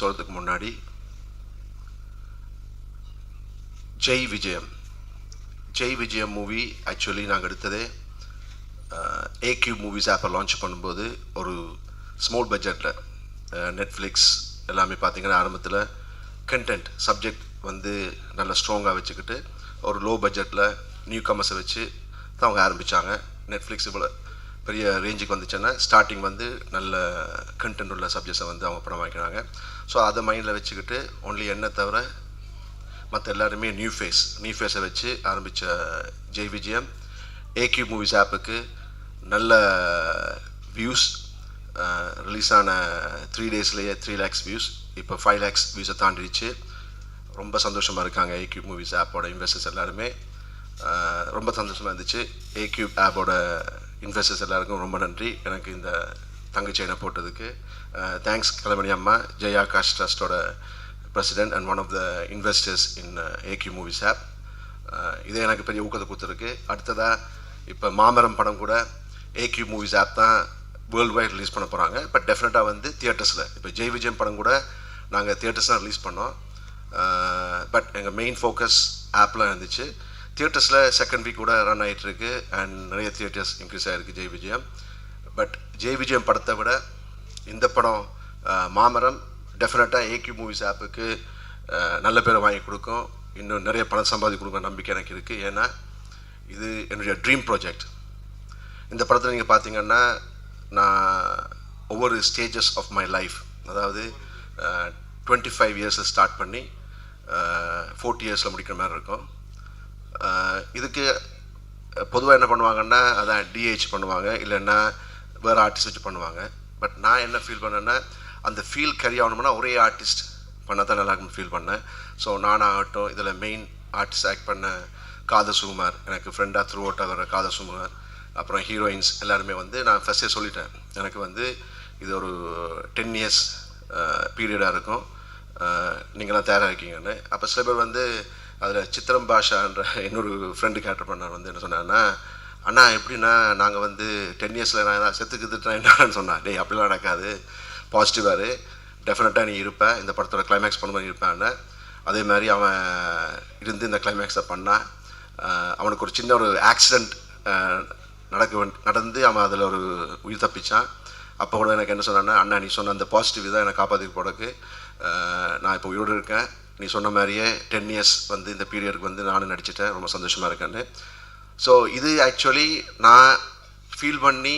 சொல்கிறதுக்கு முன்னாடி ஜெய் விஜயம். ஜெய் விஜயம் மூவி ஆக்சுவலி நாங்கள் எடுத்ததே ஏக்யூ மூவிஸ் ஆப்பை லான்ச் பண்ணும்போது ஒரு ஸ்மால் பட்ஜெட்டில் நெட்ஃப்ளிக்ஸ் எல்லாமே பார்த்திங்கன்னா ஆரம்பத்தில் கண்டென்ட் சப்ஜெக்ட் வந்து நல்லா ஸ்ட்ராங்காக வச்சுக்கிட்டு ஒரு லோ பட்ஜெட்டில் நியூ கமர்ஸை வச்சு தான் அவங்க ஆரம்பித்தாங்க நெட்ஃப்ளிக்ஸ் இவ்வளோ பெரிய ரேஞ்சுக்கு வந்துச்சுன்னா ஸ்டார்டிங் வந்து நல்ல கண்டென்ட் உள்ள சப்ஜெக்ட்ஸை வந்து அவங்க படம் வாங்கிக்கிறாங்க. ஸோ அதை மைண்டில் வச்சுக்கிட்டு ஒன்லி என்ன தவிர மற்ற எல்லாருமே நியூ ஃபேஸ் நியூ ஃபேஸை வச்சு ஆரம்பித்த ஜெய் விஜயம் ஏக்யூ மூவிஸ் ஆப்புக்கு நல்ல வியூஸ் ரிலீஸ் ஆன த்ரீ டேஸ்லேயே த்ரீ லேக்ஸ் வியூஸ் இப்போ ஃபைவ் லேக்ஸ் வியூஸை தாண்டிடுச்சு. ரொம்ப சந்தோஷமாக இருக்காங்க ஏக்யூ மூவிஸ் ஆப்போட இன்வெஸ்டர்ஸ் எல்லாருமே. ரொம்ப சந்தோஷமாக இருந்துச்சு. ஏக்யூப் ஆப்போட இன்வெஸ்டர்ஸ் எல்லாருக்கும் ரொம்ப நன்றி. எனக்கு இந்த தங்க போட்டதுக்கு தேங்க்ஸ் கலமணி அம்மா Jai Akash ட்ரஸ்டோட president and one of the investors in AQ movies app இதே எனக்கு பெரிய ஊக்கத்தை கொடுத்துருக்கு. அடுத்ததாக இப்போ மாமரம் படம் கூட ஏக்யூ மூவிஸ் ஆப் தான் வேர்ல்டு வைட் ரிலீஸ் பண்ண போகிறாங்க பட் டெஃபினட்டாக வந்து தியேட்டர்ஸில் இப்போ ஜெய் விஜயம் படம் கூட நாங்கள் தியேட்டர்ஸ் தான் ரிலீஸ் பண்ணோம். பட் எங்கள் மெயின் ஃபோக்கஸ் ஆப்பில் இருந்துச்சு. தியேட்டர்ஸில் செகண்ட் வீக் கூட ரன் ஆகிட்டுருக்கு அண்ட் நிறைய தியேட்டர்ஸ் இன்க்ரீஸ் ஆகிருக்கு ஜெய் விஜயம் பட் ஜெய் விஜயம் படத்தை விட இந்த படம் மாமரம் டெஃபினட்டாக ஏக்யூ மூவிஸ் ஆப்புக்கு நல்ல பேரை வாங்கி கொடுக்கும். இன்னும் நிறைய பணம் சம்பாதி கொடுக்க நம்பிக்கை எனக்கு இருக்குது ஏன்னா இது என்னுடைய ட்ரீம் ப்ராஜெக்ட் இந்த படத்தில் நீங்கள் பார்த்தீங்கன்னா நான் ஒவ்வொரு ஸ்டேஜஸ் ஆஃப் மை லைஃப் அதாவது டுவெண்ட்டி ஃபைவ் இயர்ஸை ஸ்டார்ட் பண்ணி ஃபோர்ட்டி இயர்ஸில் முடிக்கிற மாதிரி இருக்கும். இதுக்கு பொதுவாக என்ன பண்ணுவாங்கன்னா அதான் டிஹெச் பண்ணுவாங்க. இல்லைன்னா வேறு ஆர்டிஸ்ட் வச்சு பண்ணுவாங்க. பட் நான் என்ன ஃபீல் பண்ணேன்னா அந்த ஃபீல் கரி ஆகணும்னா ஒரே ஆர்டிஸ்ட் பண்ணால் தான் நல்லா இருக்கும்னு ஃபீல் பண்ணேன் ஸோ நானாகட்டும் இதில் மெயின் ஆர்டிஸ்ட் ஆக்ட் பண்ண காதசுகுமார் எனக்கு ஃப்ரெண்டாக த்ரூ அவுட்டாக வர காதசுகுமார் அப்புறம் ஹீரோயின்ஸ் எல்லாருமே வந்து நான் ஃபஸ்ட்டே சொல்லிட்டேன். எனக்கு வந்து இது ஒரு டென் இயர்ஸ் பீரியடாக இருக்கும். நீங்களாம் தயாராக இருக்கீங்கன்னு. அப்போ சில பேர் வந்து அதில் சித்திரம் பாஷான்ற இன்னொரு ஃப்ரெண்டு கேரக்டர் பண்ணார் வந்து என்ன சொன்னார்னா அண்ணா எப்படின்னா நாங்கள் வந்து டென் இயர்ஸில் நான் ஏதாவது செத்துக்குதுட்டேன் என்னன்னு சொன்னேன் டேய் அப்படிலாம் நடக்காது. பாசிட்டிவாரு டெஃபினட்டாக நீ இருப்பேன் இந்த படத்தோட கிளைமேக்ஸ் பண்ண மாதிரி இருப்பேன் அதே மாதிரி அவன் இருந்து இந்த கிளைமேக்ஸை பண்ணான் அவனுக்கு ஒரு சின்ன ஒரு ஆக்சிடெண்ட் நடக்க நடந்து அவன் அதில் ஒரு உயிர் தப்பிச்சான். அப்போ கூட எனக்கு என்ன சொன்னான்னா அண்ணா நீ சொன்ன அந்த பாசிட்டிவ் தான் என்னை காப்பாற்றி போடக்கு நான் இப்போ உயிரோடு இருக்கேன். நீ சொன்ன மாதிரியே டென் இயர்ஸ் வந்து இந்த பீரியடுக்கு வந்து நானும் நடிச்சிட்டேன். ரொம்ப சந்தோஷமாக இருக்கேன்னு. ஸோ இது ஆக்சுவலி நான் ஃபீல் பண்ணி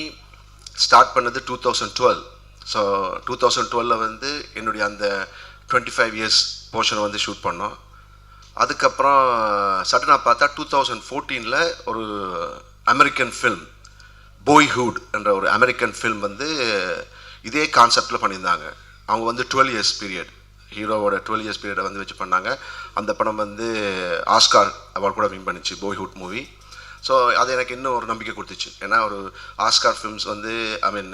ஸ்டார்ட் பண்ணது two thousand twelve so two thousand டுவெலில் வந்து என்னுடைய அந்த டுவெண்ட்டி ஃபைவ் இயர்ஸ் போர்ஷனை வந்து ஷூட் பண்ணோம். அதுக்கப்புறம் சடனாக பார்த்தா டூ தௌசண்ட் ஃபோர்டீனில் ஒரு அமெரிக்கன் ஃபில்ம் போய்ஹுட் என்ற ஒரு அமெரிக்கன் ஃபில்ம் வந்து இதே கான்செப்டில் பண்ணியிருந்தாங்க. அவங்க வந்து டுவெல் இயர்ஸ் பீரியட் ஹீரோவோட டுவெல் இயர்ஸ் பீரியடை வந்து வச்சு பண்ணாங்க. அந்த படம் வந்து ஆஸ்கார் அவார்ட் கூட வின் பண்ணிச்சு போய்ஹுட் மூவி ஸோ அது எனக்கு இன்னும் ஒரு நம்பிக்கை கொடுத்துச்சு. ஏன்னா ஒரு ஆஸ்கார் ஃபிலிம்ஸ் வந்து ஐ மீன்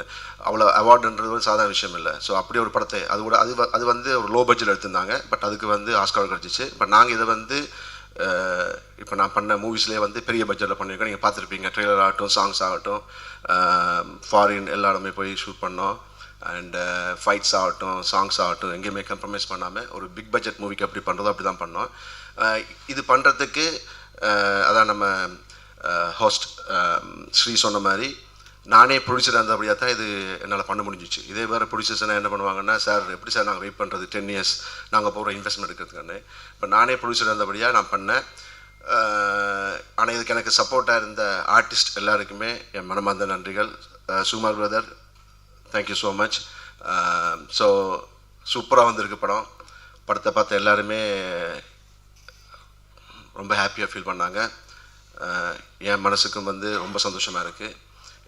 அவ்வளோ அவார்டுன்றது வந்து சாதாரண விஷயம் இல்லை. ஸோ அப்படி ஒரு படத்தை அது கூட அது அது வந்து ஒரு லோ பட்ஜெட் எடுத்திருந்தாங்க. பட் அதுக்கு வந்து ஆஸ்கார் கிடச்சிச்சு. பட் நாங்கள் இதை வந்து இப்போ நான் பண்ண மூவிஸ்லேயே வந்து பெரிய பட்ஜெட்டில் பண்ணியிருக்கோம் நீங்கள் பார்த்துருப்பீங்க. ட்ரெய்லர் ஆகட்டும் சாங்ஸ் ஆகட்டும் ஃபாரின் எல்லா இடமே போய் ஷூட் பண்ணோம். அண்ட் ஃபைட்ஸ் ஆகட்டும் சாங்ஸ் ஆகட்டும் எங்கேயுமே கம்ப்ரமைஸ் பண்ணாமல் ஒரு பிக் பட்ஜெட் மூவிக்கு அப்படி பண்ணுறதோ அப்படி தான் பண்ணோம் இது பண்ணுறதுக்கு அதான் நம்ம ஹோஸ்ட் ஸ்ரீ சொன்ன மாதிரி நானே ப்ரொடியூசர் இருந்தபடியாக தான் இது என்னால் பண்ண முடிஞ்சிச்சு. இதே வேறு ப்ரொடியூசர்ஸ்னால் என்ன பண்ணுவாங்கன்னா சார் எப்படி சார் நாங்கள் வெயிட் பண்ணுறது டென் இயர்ஸ் நாங்கள் போகிற இன்வெஸ்ட்மெண்ட் எடுக்கிறதுக்கான இப்போ நானே ப்ரொடியூசர் இருந்தபடியாக நான் பண்ணேன். ஆனால் இதுக்கு எனக்கு சப்போர்ட்டாக இருந்த ஆர்டிஸ்ட் எல்லாருக்குமே என் மனமார்ந்த நன்றிகள். அஹ் Sukumar brother thank you so much so சூப்பராக வந்திருக்கு படம். படத்தை பார்த்த எல்லாருமே ரொம்ப ஹாப்பியாக ஃபீல் பண்ணாங்க. என் மனசுக்கும் வந்து ரொம்ப சந்தோஷமாக இருக்குது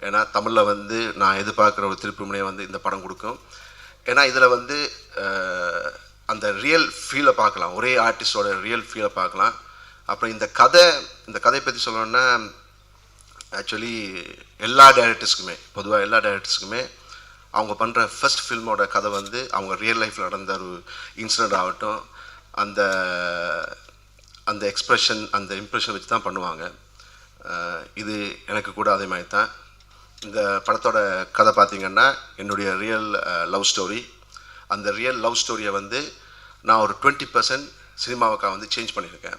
ஏன்னா தமிழில் வந்து நான் எதிர்பார்க்குற ஒரு திருப்புமுனையை வந்து இந்த படம் கொடுக்கும். ஏன்னா இதில் வந்து அந்த ரியல் ஃபீலை பார்க்கலாம். ஒரே ஆர்டிஸ்டோட ரியல் ஃபீலை பார்க்கலாம். அப்புறம் இந்த கதை இந்த கதையை பற்றி சொல்லணும்னா ஆக்சுவலி எல்லா டைரக்டர்ஸ்க்குமே பொதுவாக எல்லா டைரக்டர்ஸ்க்குமே அவங்க பண்ணுற ஃபர்ஸ்ட் ஃபில்மோட கதை வந்து அவங்க ரியல் லைஃப்பில் நடந்த ஒரு இன்சிடெண்ட் ஆகட்டும் அந்த அந்த எக்ஸ்ப்ரெஷன் அந்த இம்ப்ரெஷன் வச்சு தான் பண்ணுவாங்க இது எனக்கு கூட அதே மாதிரி தான் இந்த படத்தோட கதை பார்த்திங்கன்னா என்னுடைய ரியல் லவ் ஸ்டோரி அந்த ரியல் லவ் ஸ்டோரியை வந்து நான் ஒரு டுவெண்ட்டி பர்சன்ட் சினிமாவுக்காக வந்து சேஞ்ச் பண்ணியிருக்கேன்.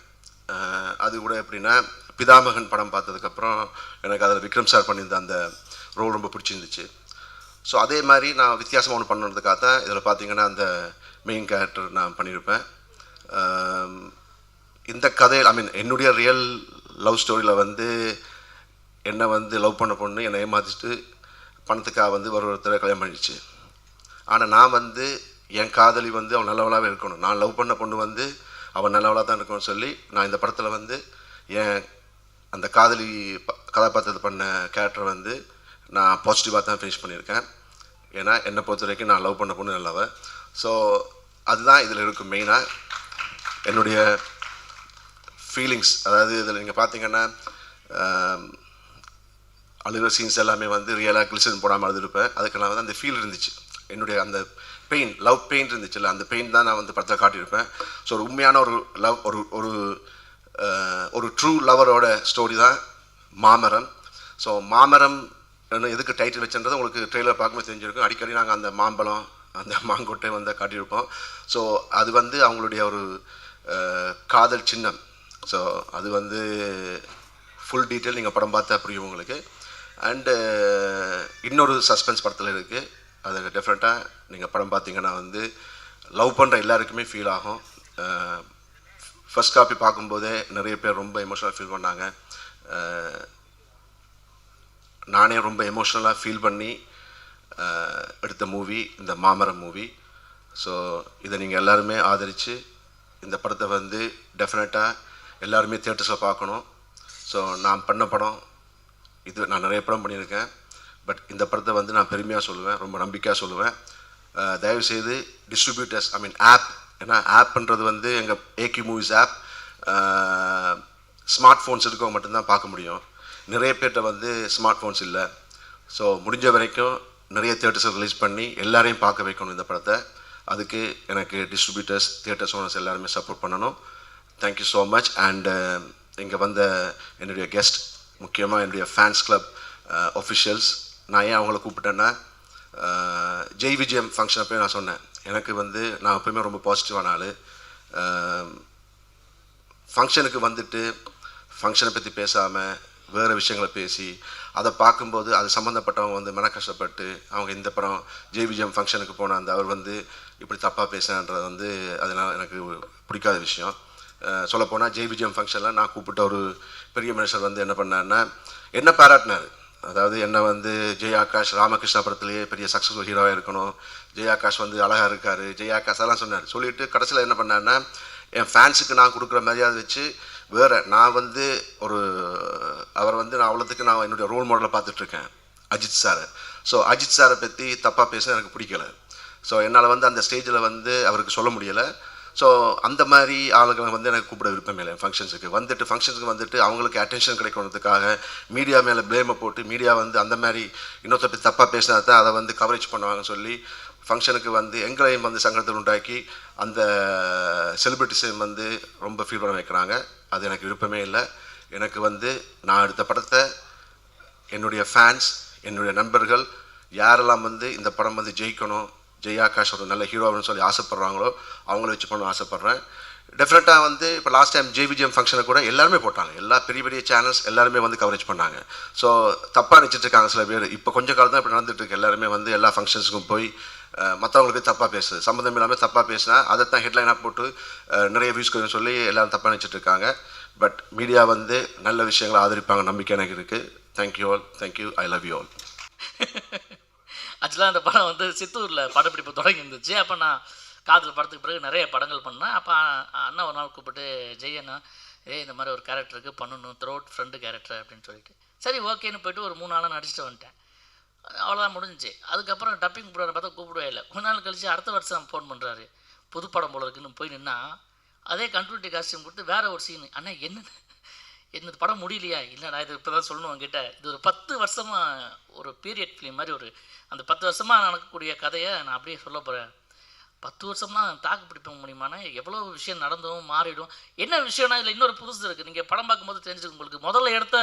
அது கூட எப்படின்னா பிதாமகன் படம் பார்த்ததுக்கப்புறம் எனக்கு அதில் விக்ரம் சார் பண்ணியிருந்த அந்த ரோல் ரொம்ப பிடிச்சிருந்துச்சு. ஸோ அதே மாதிரி நான் வித்தியாசமாக ஒன்று பண்ணுறதுக்காக தான் இதில் பார்த்தீங்கன்னா அந்த மெயின் கேரக்டர் நான் பண்ணியிருப்பேன். இந்த கதையில் ஐ மீன் என்னுடைய ரியல் லவ் ஸ்டோரியில் வந்து என்னை வந்து லவ் பண்ண பொண்ணு என்னை ஏமாற்றிட்டு பணத்துக்காக வந்து ஒரு ஒருத்தரை கல்யாணம் பண்ணிடுச்சு. ஆனால் நான் வந்து என் காதலி வந்து அவன் நல்லவளாகவே இருக்கணும். நான் லவ் பண்ண பொண்ணு வந்து அவன் நல்லவளாக தான் இருக்கணும்னு சொல்லி நான் இந்த படத்தில் வந்து என் அந்த காதலி ப- கதாபாத்திரத்தை பண்ண கேரக்டர் வந்து நான் பாசிட்டிவாக தான் ஃபினிஷ் பண்ணியிருக்கேன். ஏன்னா என்னை பொறுத்த வரைக்கும் நான் லவ் பண்ண பொண்ணு நல்லவ ஸோ அதுதான் இதில் இருக்கும் மெயினாக என்னுடைய ஃபீலிங்ஸ் அதாவது இதில் நீங்கள் பார்த்தீங்கன்னா அழுகிற சீன்ஸ் எல்லாமே வந்து ரியலாக கிளிசன் போடாமல் அழுதுருப்பேன். அதுக்கெல்லாம் வந்து அந்த ஃபீல் இருந்துச்சு. என்னுடைய அந்த பெயின் லவ் பெயின் இருந்துச்சுல்ல அந்த பெயின் தான் நான் வந்து படத்தில் காட்டியிருப்பேன். ஸோ ஒரு உண்மையான ஒரு லவ் ஒரு ஒரு ஒரு ட்ரூ லவரோட ஸ்டோரி தான் மாமரம். ஸோ மாமரம் எதுக்கு டைட்டில் வச்சுன்றது உங்களுக்கு ட்ரெய்லர் பார்க்கும்போது தெரிஞ்சிருக்கும். அடிக்கடி நாங்கள் அந்த மாம்பழம் அந்த மாங்கொட்டை வந்து காட்டியிருப்போம். ஸோ அது வந்து அவங்களுடைய ஒரு காதல் சின்னம். ஸோ அது வந்து ஃபுல் டீட்டெயில் நீங்கள் படம் பார்த்தா புரியும் உங்களுக்கு. அண்டு uh, இன்னொரு சஸ்பென்ஸ் படத்தில் இருக்குது அது டெஃபினட்டாக நீங்கள் படம் பார்த்தீங்கன்னா வந்து லவ் பண்ணுற எல்லாருக்குமே ஃபீல் ஆகும். Uh, ஃபர்ஸ்ட் காப்பி பார்க்கும்போதே நிறைய பேர் ரொம்ப எமோஷனலாக ஃபீல் பண்ணாங்க. Uh, நானே ரொம்ப எமோஷ்னலாக ஃபீல் பண்ணி எடுத்த மூவி இந்த மாமரம் மூவி ஸோ இதை நீங்கள் எல்லாருமே ஆதரித்து இந்த படத்தை வந்து டெஃபினட்டாக எல்லாருமே தேட்டர்ஸை பார்க்கணும். ஸோ நான் பண்ண படம் இது நான் நிறைய படம் பண்ணியிருக்கேன். பட் இந்த படத்தை வந்து நான் பெருமையாக சொல்லுவேன் ரொம்ப நம்பிக்கையாக சொல்லுவேன். தயவு தயவுசெய்து டிஸ்ட்ரிபியூட்டர்ஸ் ஐ மீன் ஆப் ஏன்னா ஆப்ன்றது வந்து எங்கள் ஏகி மூவிஸ் ஆப் ஸ்மார்ட் ஃபோன்ஸ் இருக்கவங்க மட்டும்தான் பார்க்க முடியும். நிறைய பேர்கிட்ட வந்து ஸ்மார்ட் ஃபோன்ஸ் இல்லை. ஸோ முடிஞ்ச வரைக்கும் நிறைய தேட்டர்ஸை ரிலீஸ் பண்ணி எல்லாரையும் பார்க்க வைக்கணும் இந்த படத்தை. அதுக்கு எனக்கு டிஸ்ட்ரிபியூட்டர்ஸ் தியேட்டர்ஸ் ஓனர்ஸ் எல்லாருமே சப்போர்ட் பண்ணணும். Thank you so much and இங்கே வந்த என்னுடைய கெஸ்ட் முக்கியமாக என்னுடைய ஃபேன்ஸ் கிளப் ஒஃபிஷியல்ஸ் நான் ஏன் அவங்கள கூப்பிட்டேன்னா ஜெய் விஜயம் ஃபங்க்ஷன் அப்போயே நான் சொன்னேன். எனக்கு வந்து நான் எப்போயுமே ரொம்ப பாசிட்டிவான ஆள். ஃபங்க்ஷனுக்கு வந்துட்டு ஃபங்க்ஷனை பற்றி பேசாமல் வேறு விஷயங்களை பேசி அதை பார்க்கும்போது அது சம்மந்தப்பட்டவங்க வந்து மன கஷ்டப்பட்டு அவங்க இந்த படம் ஜெய் விஜயம் ஃபங்க்ஷனுக்கு போன அந்த அவர் வந்து இப்படி தப்பாக பேசுனன்றது வந்து அதனால் எனக்கு பிடிக்காத விஷயம். சொல்லப்போனால் ஜெய் விஜயம் ஃபங்க்ஷனில் நான் கூப்பிட்ட ஒரு பெரிய மனுஷர் வந்து என்ன பண்ணாருன்னா என்ன பாராட்டினார்? அதாவது என்ன வந்து ஜெய் ஆகாஷ் ராமகிருஷ்ணா படத்துலேயே பெரிய சக்ஸஸ்ஃபுல் ஹீரோவாக இருக்கணும். ஜெய் ஆகாஷ் வந்து அழகாக இருக்கார். ஜெய் ஆகாஷ் அதெல்லாம் சொன்னார். சொல்லிட்டு கடைசியில் என்ன பண்ணாருன்னா என் ஃபேன்ஸுக்கு நான் கொடுக்குற மரியாதை வச்சு வேறு நான் வந்து ஒரு அவர் வந்து நான் அவ்வளோத்துக்கு நான் என்னுடைய ரோல் மாடலை பார்த்துட்ருக்கேன் அஜித் சாரை. ஸோ அஜித் சாரை பற்றி தப்பாக பேச எனக்கு பிடிக்கல. ஸோ என்னால் வந்து அந்த ஸ்டேஜில் வந்து அவருக்கு சொல்ல முடியலை. ஸோ அந்த மாதிரி ஆளுகளை வந்து எனக்கு கூப்பிட விருப்பம் இல்லை. ஃபங்க்ஷன்ஸுக்கு வந்துட்டு ஃபங்க்ஷன்ஸுக்கு வந்துட்டு அவங்களுக்கு அட்டென்ஷன் கிடைக்கணுன்றதுக்காக மீடியா மேலே ப்ளேமை போட்டு மீடியா வந்து அந்த மாதிரி இன்னொருத்த பற்றி தப்பாக பேசினா தான் அதை வந்து கவரேஜ் பண்ணுவாங்கன்னு சொல்லி ஃபங்க்ஷனுக்கு வந்து எங்களையும் வந்து சங்கடத்தை உண்டாக்கி அந்த செலிபிரிட்டிஸையும் வந்து ரொம்ப ஃபீல் பண்ண வைக்கிறாங்க. அது எனக்கு விருப்பமே இல்லை. எனக்கு வந்து நான் எடுத்த படத்தை என்னுடைய ஃபேன்ஸ் என்னுடைய நண்பர்கள் யாரெல்லாம் வந்து இந்த படம் வந்து ஜெயிக்கணும் ஜெய் ஆகாஷ் ஒரு நல்ல ஹீரோன்னு சொல்லி ஆசைப்பட்றாங்களோ அவங்கள வச்சு பண்ண ஆசைப்பட்றேன். டெஃபினட்டாக வந்து இப்போ லாஸ்ட் டைம் ஜேவிஜிஎம் ஃபங்க்ஷனை கூட எல்லாருமே போட்டாங்க. எல்லா பெரிய பெரிய சேனல்ஸ் எல்லாருமே வந்து கவரேஜ் பண்ணாங்க. ஸோ தப்பாக நினச்சிட்ருக்காங்க சில பேர். இப்போ கொஞ்சம் காலம் தான் இப்போ நடந்துகிட்ருக்கு எல்லாருமே வந்து எல்லா ஃபங்க்ஷன்ஸுக்கும் போய் மற்றவங்களுக்கு தப்பாக பேசுது. சம்மந்தம் இல்லாமல் தப்பாக பேசினா அதை தான் ஹெட்லைனாக போட்டு நிறைய வியூஸ் சொல்லி எல்லாரும் தப்பாக நினச்சிட்ருக்காங்க பட் மீடியா வந்து நல்ல விஷயங்களை ஆதரிப்பாங்க நம்பிக்கை எனக்கு இருக்குது thank you all thank you I love you all ஆக்சுவலாக அந்த படம் வந்து சித்தூரில் படப்பிடிப்பு தொடங்கி இருந்துச்சு அப்போ நான் காதல் படத்துக்கு பிறகு நிறைய படங்கள் பண்ணேன். அப்போ அண்ணா ஒரு நாள் கூப்பிட்டு ஜெயண்ணா ஏ இந்த மாதிரி ஒரு கேரக்டருக்கு பண்ணணும் த்ரோட் ஃப்ரெண்டு கேரக்டர் அப்படின்னு சொல்லிட்டு. சரி ஓகேன்னு போயிட்டு ஒரு மூணு நாளாக நடிச்சுட்டு வந்துட்டேன். அவ்வளோதான் முடிஞ்சுச்சு. அதுக்கப்புறம் டப்பிங் போடுற பார்த்தா கூப்பிடவே இல்லை. கொஞ்ச நாள் கழிச்சு அடுத்த வருஷம் ஃபோன் பண்ணுறாரு புது படம் போல இருக்குன்னு போய் நின்னா அதே கண்ட்ரூட்டி காஸ்டியூம் கொடுத்து வேற ஒரு சீன் அண்ணா என்ன என்னது படம் முடியலையா? இல்லை நான் இது இப்போ தான் சொல்லணும் உங்ககிட்ட இது ஒரு பத்து வருஷமாக ஒரு பீரியட் ஃபிலிம் மாதிரி ஒரு அந்த பத்து வருஷமாக நடக்கக்கூடிய கதையை நான் அப்படியே சொல்ல போகிறேன் பத்து வருஷம்னா தாக்கு பிடிப்ப முடியுமானா எவ்வளோ விஷயம் நடந்தும் மாறிடும். என்ன விஷயம்னா இதில் இன்னொரு புதுசு இருக்குது நீங்கள் படம் பார்க்கும்போது தெரிஞ்சுக்க உங்களுக்கு. முதல்ல எடுத்த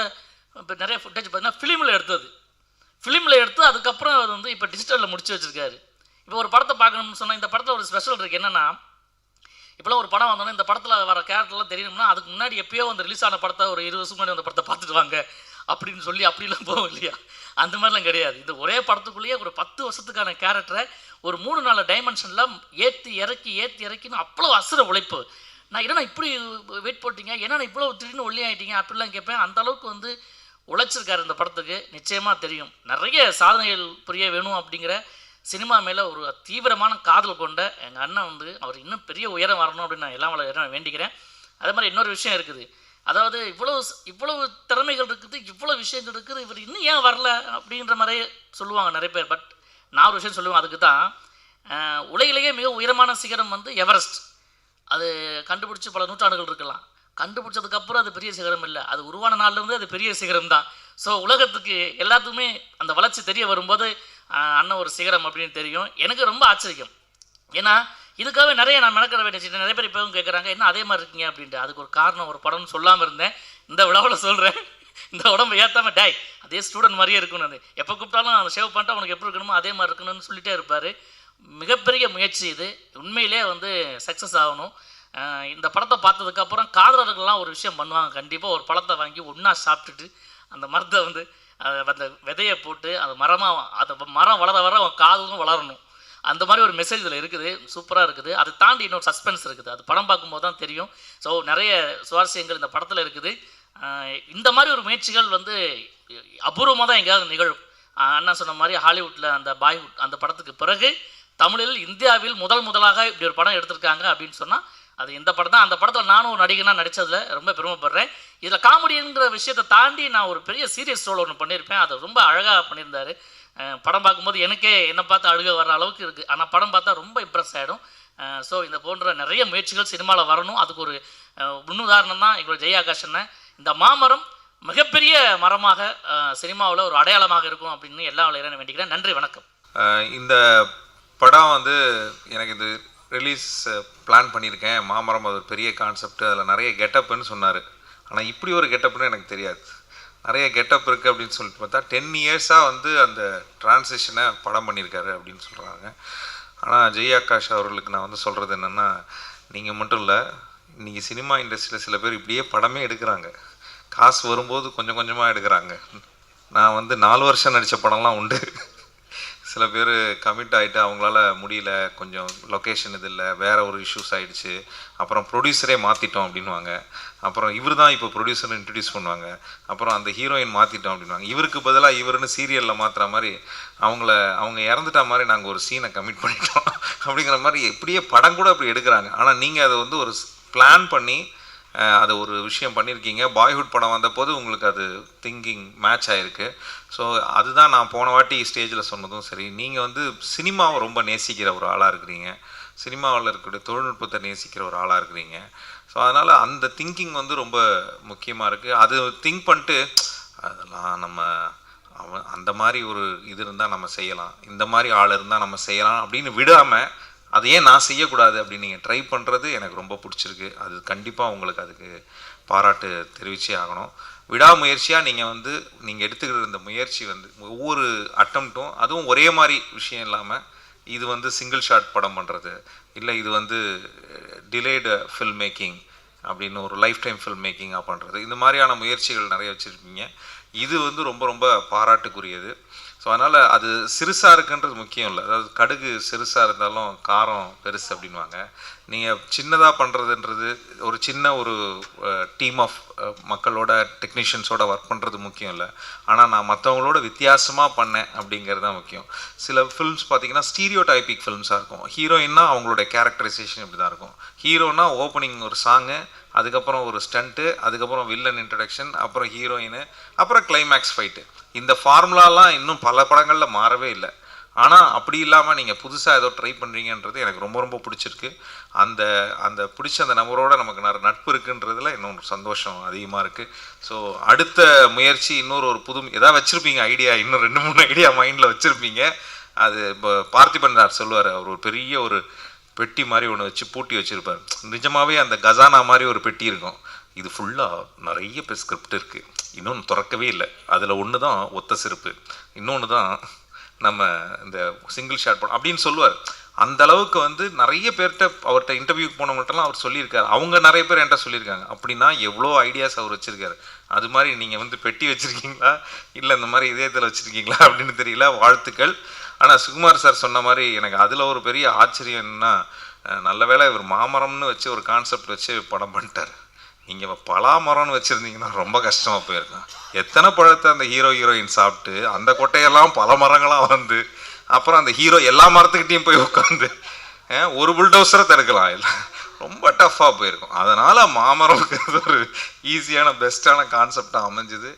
இப்போ நிறைய ஃபுட்டேஜ் பார்த்தீங்கன்னா ஃபிலிமில் எடுத்தது. ஃபிலிமில் எடுத்து அதுக்கப்புறம் அது வந்து இப்போ டிஜிட்டலில் முடிச்சு வச்சுருக்காரு. இப்போ ஒரு படத்தை பார்க்கணும்னு சொன்னால் இந்த படத்தில் ஒரு ஸ்பெஷல் இருக்குது என்னென்னா இப்போலாம் ஒரு படம் வந்தோன்னே இந்த படத்தில் வர கேரக்டர்லாம் தெரியணும்னா அதுக்கு முன்னாடி எப்பயோ வந்து ரிலீஸ் ஆன படத்தை ஒரு இருபது வருஷம் முன்னாடி அந்த படத்தை பார்த்துட்டு வாங்க அப்படின்னு சொல்லி அப்படிலாம் போகும் இல்லையா? அந்த மாதிரிலாம் கிடையாது. இது ஒரே படத்துக்குள்ளேயே ஒரு பத்து வருஷத்துக்கான கேரக்டரை ஒரு மூணு நாலு டைமென்ஷனில் ஏற்றி இறக்கி ஏற்றி இறக்கின்னு அவ்வளோ அசுர உழைப்பு. நான் என்னென்ன இப்படி வெயிட் போட்டீங்க? என்னண்ணா இவ்வளோ திடீர்னு ஒல்லி ஆகிட்டீங்க அப்படிலாம் கேட்பேன். அந்த அளவுக்கு வந்து உழைச்சிருக்காரு இந்த படத்துக்கு. நிச்சயமாக தெரியும். நிறைய சாதனைகள் புரிய வேணும் அப்படிங்கிற சினிமா மேலே ஒரு தீவிரமான காதல் கொண்ட எங்கள் அண்ணன் வந்து அவர் இன்னும் பெரிய உயரம் வரணும் அப்படின்னு நான் எல்லாம் வல்ல வேண்டிக்கிறேன். அதே மாதிரி இன்னொரு விஷயம் இருக்குது. அதாவது இவ்வளவு இவ்வளவு திறமைகள் இருக்குது இவ்வளோ விஷயங்கள் இருக்குது இவர் இன்னும் ஏன் வரல அப்படின்ற மாதிரியே சொல்லுவாங்க நிறைய பேர். பட் நான் ஒரு விஷயம் சொல்லுவேன் அதுக்கு தான். உலகிலேயே மிக உயரமான சிகரம் வந்து எவரெஸ்ட். அது கண்டுபிடிச்சி பல நூற்றாண்டுகள் இருக்கலாம். கண்டுபிடிச்சதுக்கப்புறம் அது பெரிய சிகரம் இல்லை. அது உருவான நாள்லேருந்து அது பெரிய சிகரம் தான். ஸோ உலகத்துக்கு எல்லாத்துக்குமே அந்த வளர்ச்சி தெரிய வரும்போது அண்ணன் ஒரு சிகரம் அப்படின்னு தெரியும். எனக்கு ரொம்ப ஆச்சரியம். ஏன்னா இதுக்காகவே நிறைய நான் மெனக்கிற வேண்டிய நிறைய பேர் இப்போவும் கேட்குறாங்க என்ன அதே மாதிரி இருக்கீங்க? அப்படின்ட்டு. அதுக்கு ஒரு காரணம் ஒரு படம்னு சொல்லாமல் இருந்தேன். இந்த விழாவில் சொல்கிறேன் இந்த உடம்பு ஏற்றாம டாய் அதே ஸ்டூடெண்ட் மாதிரியே இருக்கணும் அது. எப்போ கூப்பிட்டாலும் அதை ஷேவ் பண்ணிட்டு அவனுக்கு எப்படி இருக்கணுமோ அதே மாதிரி இருக்கணும்னு சொல்லிட்டே இருப்பார். மிகப்பெரிய முயற்சி இது. உண்மையிலே வந்து சக்ஸஸ் ஆகணும். இந்த படத்தை பார்த்ததுக்கப்புறம் காதலர்கள்லாம் ஒரு விஷயம் பண்ணுவாங்க. கண்டிப்பாக ஒரு பழத்தை வாங்கி ஒன்றா சாப்பிட்டுட்டு அந்த மரத்தை வந்து அந்த விதையை போட்டு அந்த மரமாக அந்த மரம் வளர வர அவன் காதலும் வளரணும். அந்த மாதிரி ஒரு மெசேஜ் இதில் இருக்குது. சூப்பராக இருக்குது. அதை தாண்டி இன்னொரு சஸ்பென்ஸ் இருக்குது. அது படம் பார்க்கும்போது தான் தெரியும். ஸோ நிறைய சுவாரஸ்யங்கள் இந்த படத்தில் இருக்குது. இந்த மாதிரி ஒரு முயற்சிகள் வந்து அபூர்வமாக தான் எங்கேயாவது நிகழும். அண்ணா சொன்ன மாதிரி ஹாலிவுட்டில் அந்த பாய்வுட் அந்த படத்துக்கு பிறகு தமிழில் இந்தியாவில் முதல் முதலாக இப்படி ஒரு படம் எடுத்திருக்காங்க அப்படின்னு சொன்னால் அது இந்த படம் தான். அந்த படத்தில் நானும் ஒரு நடிகனாக நடித்ததில் ரொம்ப பெருமைப்படுறேன். இதில் காமெடிங்கிற விஷயத்தை தாண்டி நான் ஒரு பெரிய சீரியஸ் ரோல் ஒன்று பண்ணியிருப்பேன். அதை ரொம்ப அழகாக பண்ணியிருந்தாரு. படம் பார்க்கும்போது எனக்கே என்னை பார்த்து அழுக வர அளவுக்கு இருக்குது ஆனால் படம் பார்த்தா ரொம்ப இம்ப்ரெஸ் ஆகிடும் ஸோ இந்த போன்ற நிறைய முயற்சிகள் சினிமாவில் வரணும். அதுக்கு ஒரு முன்னுதாரணம் தான் எங்களோட ஜெயாகாஷன் இந்த மாமரம் மிகப்பெரிய மரமாக சினிமாவில் ஒரு அடையாளமாக இருக்கும் அப்படின்னு எல்லா இறைவனை வேண்டிக்கிறேன். நன்றி வணக்கம். இந்த படம் வந்து எனக்கு இது ரிலீஸ் பிளான் பண்ணியிருக்கேன். மாமரம் அது ஒரு பெரிய கான்செப்ட் அதில் நிறைய கெட்டப்னு சொன்னார். ஆனால் இப்படி ஒரு கெட்டப்னு எனக்கு தெரியாது. நிறைய கெட்டப் இருக்குது அப்படின்னு சொல்லிட்டு பார்த்தா டென் இயர்ஸாக வந்து அந்த டிரான்சிஷனை படம் பண்ணியிருக்காரு அப்படின்னு சொல்கிறாங்க ஆனால் ஜெய் ஆகாஷ் அவர்களுக்கு நான் வந்து சொல்கிறது என்னென்னா நீங்கள் மட்டும் இல்லை இன்றைக்கி சினிமா இண்டஸ்ட்ரியில் சில பேர் இப்படியே படமே எடுக்கிறாங்க. காசு வரும்போது கொஞ்சம் கொஞ்சமாக எடுக்கிறாங்க. நான் வந்து நாலு வருஷம் நடித்த படம்லாம் உண்டு. சில பேர் கமிட் ஆகிட்டு அவங்களால முடியல. கொஞ்சம் லொக்கேஷன் இது இல்லை. வேற ஒரு இஷ்யூஸ் ஆகிடுச்சு அப்புறம் ப்ரொடியூசரே மாற்றிட்டோம் அப்படின்வாங்க அப்புறம் இவர் தான் இப்போ ப்ரொடியூசர் இன்ட்ரடியூஸ் பண்ணுவாங்க. அப்புறம் அந்த ஹீரோயின் மாற்றிட்டோம் அப்படின்வாங்க இவருக்கு பதிலாக இவருன்னு சீரியலில் மாற்றுற மாதிரி அவங்கள அவங்க இறந்துட்ட மாதிரி நாங்கள் ஒரு சீனை கமிட் பண்ணிட்டோம். அப்படிங்கிற மாதிரி இப்படியே படம் கூட அப்படி எடுக்கிறாங்க. ஆனால் நீங்கள் அதை வந்து ஒரு பிளான் பண்ணி அது ஒரு விஷயம் பண்ணியிருக்கீங்க பாய்ஹுட் படம் வந்தபோது உங்களுக்கு அது திங்கிங் மேட்ச் ஆகிருக்கு ஸோ அதுதான் நான் போன வாட்டி ஸ்டேஜில் சொன்னதும் சரி. நீங்கள் வந்து சினிமாவை ரொம்ப நேசிக்கிற ஒரு ஆளாக இருக்கிறீங்க. சினிமாவில் இருக்கக்கூடிய தொழில்நுட்பத்தை நேசிக்கிற ஒரு ஆளாக இருக்கிறீங்க. ஸோ அதனால் அந்த திங்கிங் வந்து ரொம்ப முக்கியமாக இருக்குது அது திங்க் பண்ணிட்டு அதெல்லாம் நம்ம அவன் அந்த மாதிரி ஒரு இது இருந்தால் நம்ம செய்யலாம். இந்த மாதிரி ஆள் இருந்தால் நம்ம செய்யலாம் அப்படின்னு விடாமல் அதை ஏன் நான் செய்யக்கூடாது அப்படின்னு நீங்கள் ட்ரை பண்ணுறது எனக்கு ரொம்ப பிடிச்சிருக்கு. அது கண்டிப்பாக உங்களுக்கு அதுக்கு பாராட்டு தெரிவிச்சே ஆகணும். விடாமுயற்சியாக நீங்கள் வந்து நீங்கள் எடுத்துக்கிற இந்த முயற்சி வந்து ஒவ்வொரு அட்டம்ப்ட்டும் அதுவும் ஒரே மாதிரி விஷயம் இல்லாமல் இது வந்து சிங்கிள் ஷாட் படம் பண்ணுறது இல்லை இது வந்து டிலேடு ஃபில்ம் மேக்கிங் அப்படின்னு ஒரு லைஃப் டைம் ஃபில்ம் மேக்கிங்காக பண்ணுறது இந்த மாதிரியான முயற்சிகள் நிறைய வச்சுருப்பீங்க. இது வந்து ரொம்ப ரொம்ப பாராட்டுக்குரியது. ஸோ அதனால் அது சிறுசாக இருக்குன்றது முக்கியம் இல்லை. அதாவது கடுகு சிறுசாக இருந்தாலும் காரம் பெருசு அப்படின்வாங்க நீங்கள் சின்னதாக பண்ணுறதுன்றது ஒரு சின்ன ஒரு டீம் ஆஃப் மக்களோட டெக்னீஷியன்ஸோட ஒர்க் பண்ணுறது முக்கியம் இல்லை. ஆனால் நான் மற்றவங்களோட வித்தியாசமாக பண்ணேன் அப்படிங்கிறது தான் முக்கியம். சில ஃபில்ம்ஸ் பார்த்தீங்கன்னா ஸ்டீரியோ டைபிக் ஃபில்ம்ஸாக இருக்கும். ஹீரோயின்னா அவங்களோட கேரக்டரைசேஷன் இப்படி தான் இருக்கும். ஹீரோனா ஓப்பனிங் ஒரு சாங்கு அதுக்கப்புறம் ஒரு ஸ்டண்ட்டு அதுக்கப்புறம் வில்லன் இன்ட்ரடக்ஷன் அப்புறம் ஹீரோயின் அப்புறம் கிளைமேக்ஸ் ஃபைட்டு இந்த ஃபார்முலாலாம் இன்னும் பல படங்களில் மாறவே இல்லை. ஆனால் அப்படி இல்லாமல் நீங்கள் புதுசாக ஏதோ ட்ரை பண்ணுறீங்கன்றது எனக்கு ரொம்ப ரொம்ப பிடிச்சிருக்கு. அந்த அந்த பிடிச்ச அந்த நபரோட நமக்கு நிறைய நட்பு இருக்குன்றதுல இன்னும் சந்தோஷம் அதிகமாக இருக்குது ஸோ அடுத்த முயற்சி இன்னொரு ஒரு புது எதாவது வச்சுருப்பீங்க ஐடியா இன்னும் ரெண்டு மூணு ஐடியா மைண்டில் வச்சுருப்பீங்க. அது இப்போ பார்த்திபன் சார் சொல்லுவார் அவர் ஒரு பெரிய ஒரு பெட்டி மாதிரி ஒன்று வச்சு பூட்டி வச்சுருப்பார். நிஜமாகவே அந்த கசானா மாதிரி ஒரு பெட்டி இருக்கும். இது ஃபுல்லாக நிறைய ஸ்கிரிப்ட் இருக்குது இன்னொன்று திறக்கவே இல்லை. அதில் ஒன்று தான் ஒத்த செருப்பு. இன்னொன்று தான் நம்ம இந்த சிங்கிள் ஷாட் படம் அப்படின்னு சொல்லுவார். அந்த அளவுக்கு வந்து நிறைய பேர்கிட்ட அவர்கிட்ட இன்டர்வியூக்கு போனவங்கள்ட்டலாம் அவர் சொல்லியிருக்காரு. அவங்க நிறைய பேர் என்கிட்ட சொல்லியிருக்காங்க. அப்படின்னா எவ்வளோ ஐடியாஸ் அவர் வச்சிருக்காரு. அது மாதிரி நீங்கள் வந்து பெட்டி வச்சுருக்கீங்களா? இல்லை இந்த மாதிரி இதயத்தில் வச்சுருக்கீங்களா? அப்படின்னு தெரியல. வாழ்த்துக்கள். ஆனால் சுகுமார் சார் சொன்ன மாதிரி எனக்கு அதில் ஒரு பெரிய ஆச்சரியம் என்னன்னா நல்ல வேளை இவர் மாமரம்னு வச்சு ஒரு கான்செப்ட் வச்சு படம் பண்ணிட்டார். நீங்கள் பலாமரம்னு வச்சுருந்தீங்கன்னா ரொம்ப கஷ்டமாக போயிருக்கும். எத்தனை பழத்தை அந்த ஹீரோ ஹீரோயின் சாப்பிட்டு அந்த கொட்டையெல்லாம் பல மரங்களாக வந்து அப்புறம் அந்த ஹீரோ எல்லா மரத்துக்கிட்டையும் போய் உட்காந்து ஒரு புல்டோசரை தடுக்கலாம். இல்லை ரொம்ப டஃப்பாக போயிருக்கும். அதனால் மாமரம்ங்கிறது ஒரு ஈஸியான பெஸ்ட்டான கான்செப்டாக அமைஞ்சுது.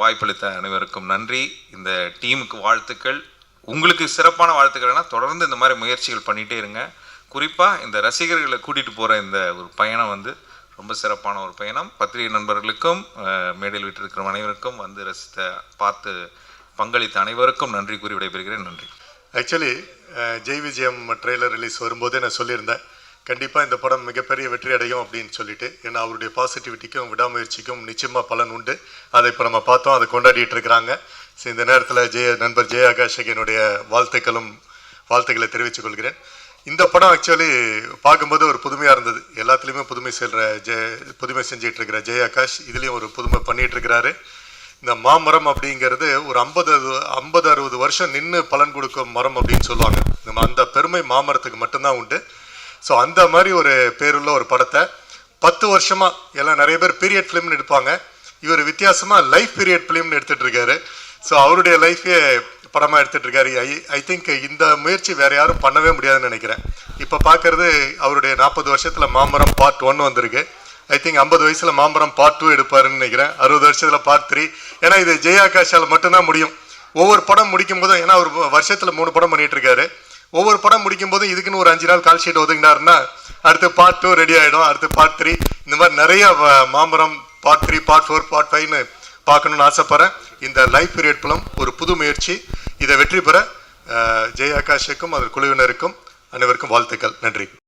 வாய்ப்பளித்த அனைவருக்கும் நன்றி. இந்த டீமுக்கு வாழ்த்துக்கள். உங்களுக்கு சிறப்பான வாழ்த்துக்கள்னா தொடர்ந்து இந்த மாதிரி முயற்சிகள் பண்ணிகிட்டே இருங்க. குறிப்பாக இந்த ரசிகர்களை கூட்டிகிட்டு போகிற இந்த ஒரு பயணம் வந்து ரொம்ப சிறப்பான ஒரு பயணம். பத்திரிகை நண்பர்களுக்கும் மேடையில் விட்டிருக்கிற அனைவருக்கும் வந்து ரசித்த பார்த்து பங்களித்த அனைவருக்கும் நன்றி கூறி விடைபெறுகிறேன். நன்றி. ஆக்சுவலி ஜெய் விஜயம் ட்ரெய்லர் ரிலீஸ் வரும்போதே நான் சொல்லியிருந்தேன். கண்டிப்பாக இந்த படம் மிகப்பெரிய வெற்றி அடையும் அப்படின்னு சொல்லிட்டு ஏன்னா அவருடைய பாசிட்டிவிட்டிக்கும் விடாமுயற்சிக்கும் நிச்சயமாக பலன் உண்டு. அதை இப்போ நம்ம பார்த்தோம் அதை கொண்டாடிட்டு இருக்கிறாங்க. ஸோ இந்த நேரத்தில் ஜெய நண்பர் ஜெய ஆகாஷுக்கு என்னுடைய வாழ்த்துக்களும் வாழ்த்துக்களை தெரிவித்துக் கொள்கிறேன். இந்த படம் ஆக்சுவலி பார்க்கும்போது ஒரு புதுமையாக இருந்தது. எல்லாத்துலேயுமே புதுமை செல்கிற ஜெய புதுமை செஞ்சிகிட்டு இருக்கிற ஜெய ஆகாஷ் இதுலேயும் ஒரு புதுமை பண்ணிகிட்டு இருக்கிறாரு இந்த மாமரம் அப்படிங்கிறது ஒரு ஐம்பது ஐம்பது அறுபது வருஷம் நின்று பலன் கொடுக்கும் மரம் அப்படின்னு சொல்லுவாங்க. நம்ம அந்த பெருமை மாமரத்துக்கு மட்டும்தான் உண்டு. ஸோ அந்த மாதிரி ஒரு பேருள்ள ஒரு படத்தை பத்து வருஷமாக எல்லாம் நிறைய பேர் பீரியட் ஃபிலிம்னு எடுப்பாங்க. இவர் வித்தியாசமாக லைஃப் பீரியட் ஃபிலிம்னு எடுத்துகிட்டு இருக்காரு ஸோ அவருடைய லைஃபே படமாக எடுத்துட்டு இருக்காரு ஐ ஐ திங்க் இந்த முயற்சி வேற யாரும் பண்ணவே முடியாதுன்னு நினைக்கிறேன். இப்போ பார்க்கறது அவருடைய நாற்பது வருஷத்தில் மாமரம் பார்ட் ஒன் வந்திருக்கு. ஐ திங்க் ஐம்பது வயசில் மாம்பரம் பார்ட் டூ எடுப்பாருன்னு நினைக்கிறேன். அறுபது வருஷத்தில் பார்ட் த்ரீ ஏன்னா இது ஜெயாகாஷால மட்டும்தான் முடியும். ஒவ்வொரு படம் முடிக்கும் போதும் ஏன்னா ஒரு வருஷத்தில் மூணு படம் பண்ணிட்டு இருக்காரு ஒவ்வொரு படம் முடிக்கும் போதும் இதுக்குன்னு ஒரு அஞ்சு நாள் கால் ஷீட் ஒதுங்கினாருன்னா அடுத்து பார்ட் டூ ரெடி ஆகிடும் அடுத்து பார்ட் த்ரீ இந்த மாதிரி நிறைய Mambaram part three part four part ஃபைவ்னு பார்க்கணும்னு ஆசைப்படுறேன். இந்த லைஃப் பீரியட் புலம் ஒரு புது முயற்சி. இதை வெற்றி பெற ஜெய் ஆகாஷுக்கும் அதன் குழுவினருக்கும் அனைவருக்கும் வாழ்த்துக்கள். நன்றி.